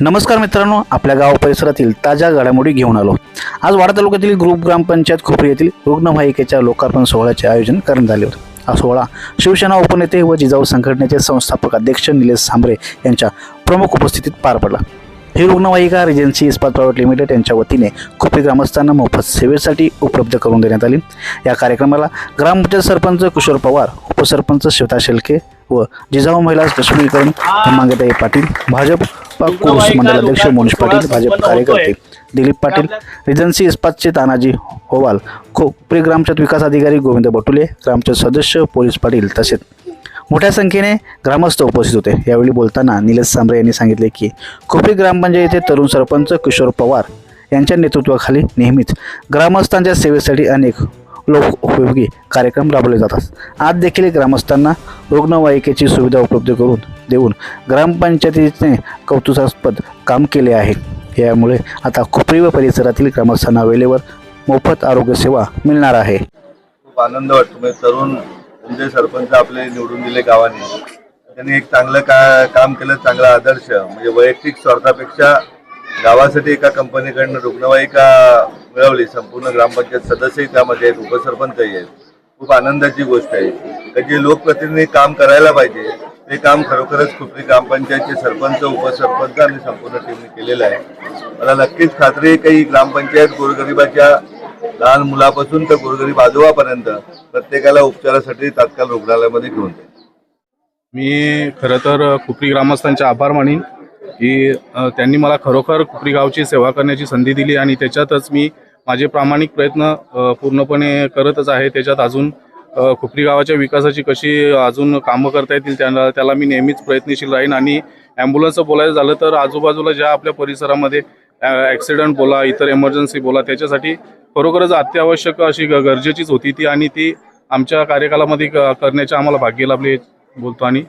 नमस्कार मित्रांनो आपल्या गाव परिसरातील ताज्या घडामोडी घेऊन आलो. आज वाडा तालुक्यातील ग्रुप ग्रामपंचायत खोपरी येथील रुग्णवाहिकेच्या लोकार्पण सोहळ्याचे आयोजन करण्यात आले होते. हा सोहळा शिवसेना उपनेते व जिजाऊ संघटनेचे संस्थापक अध्यक्ष निलेश सांबरे यांच्या प्रमुख उपस्थितीत पार पडला. ही रुग्णवाहिका रिजन्सी इस्पात प्रायव्हेट लिमिटेड यांच्या वतीने खोपरी ग्रामस्थांना मोफत सेवेसाठी उपलब्ध करून देण्यात आली. या कार्यक्रमाला ग्रामपंचायत सरपंच किशोर पवार उपसरपंच शिवता शेलके व जिजाऊ महिला लक्ष्मीकरण हेमांगताई पाटील. भाजप कुरुस मंडल अध्यक्ष मोनिश पाटील भाजप कार्यकर्ते दिलीप पाटील रिजन्सी इस्पातचे तानाजी होवाल खोपरी ग्रामपंचायत विकास अधिकारी गोविंद बटुले ग्रामपंचायत सदस्य पोलीस पाटील तसेच मोठ्या संख्येने ग्रामस्थ उपस्थित होते. यावेळी बोलताना निलेश सांबरे यांनी सांगितले की खोपरी ग्रामपंचायतीचे तरुण सरपंच किशोर पवार यांच्या नेतृत्वाखाली नेहमीच ग्रामस्थांच्या सेवेसाठी अनेक लोक उपयोगी कार्यक्रम राबवले जातात. आज देखील ग्रामस्थांना रुग्णवाहिकेची सुविधा उपलब्ध करून देऊन ग्रामपंचायतीने कौतुकास्पद काम केले आहे. यामुळे आता खोपरी व परिसरातील ग्रामस्थांना वेळेवर मोफत आरोग्य सेवा मिळणार आहे. खूप आनंद वाटतो. म्हणजे तरुण म्हणजे सरपंच आपले निवडून दिले गावाने. त्यांनी एक चांगलं का काम केलं चांगला आदर्श. म्हणजे वैयक्तिक स्वार्थापेक्षा गावासाठी एका कंपनीकडनं रुग्णवाहिका मिळवली संपूर्ण ग्रामपंचायत सदस्यही त्यामध्ये आहेत उपसरपंचही आहेत. खूप आनंदाची गोष्ट आहे. का जे लोकप्रतिनिधी काम करायला पाहिजे ते काम खरोखरच खुपरी ग्रामपंचायतचे सरपंच उपसरपंच आणि संपूर्ण टीमने केलेलं आहे. मला नक्कीच खात्री आहे काही ग्रामपंचायत गोरगरिबाच्या लहान मुलापासून तर गोरगरीब आजोबापर्यंत प्रत्येकाला उपचारासाठी तात्काळ रुग्णालयामध्ये घेऊन जाईल. मी खरं तर खुपरी ग्रामस्थांचे आभार मानीन. की त्यांनी मला खरोखर कुपरी गावची सेवा करण्याची संधी दिली आणि त्याच्यातच मी माझे प्रामाणिक प्रयत्न पूर्णपणे करतच आहे. त्याच्यात अजून खुपरी गावाच्या विकासाची कशी अजून कामं करता येतील त्याला त्याला मी नेहमीच प्रयत्नशील राहीन आणि ॲम्ब्युलन्सचं बोलायचं झालं तर आजूबाजूला ज्या आपल्या परिसरामध्ये ॲक्सिडेंट बोला इतर एमर्जन्सी बोला त्याच्यासाठी खरोखरच अत्यावश्यक अशी ग- गरजेचीच होती ती आणि ती आमच्या कार्यकालामध्ये क- करण्याचे आम्हाला भाग्य लाभले बोलतो आणि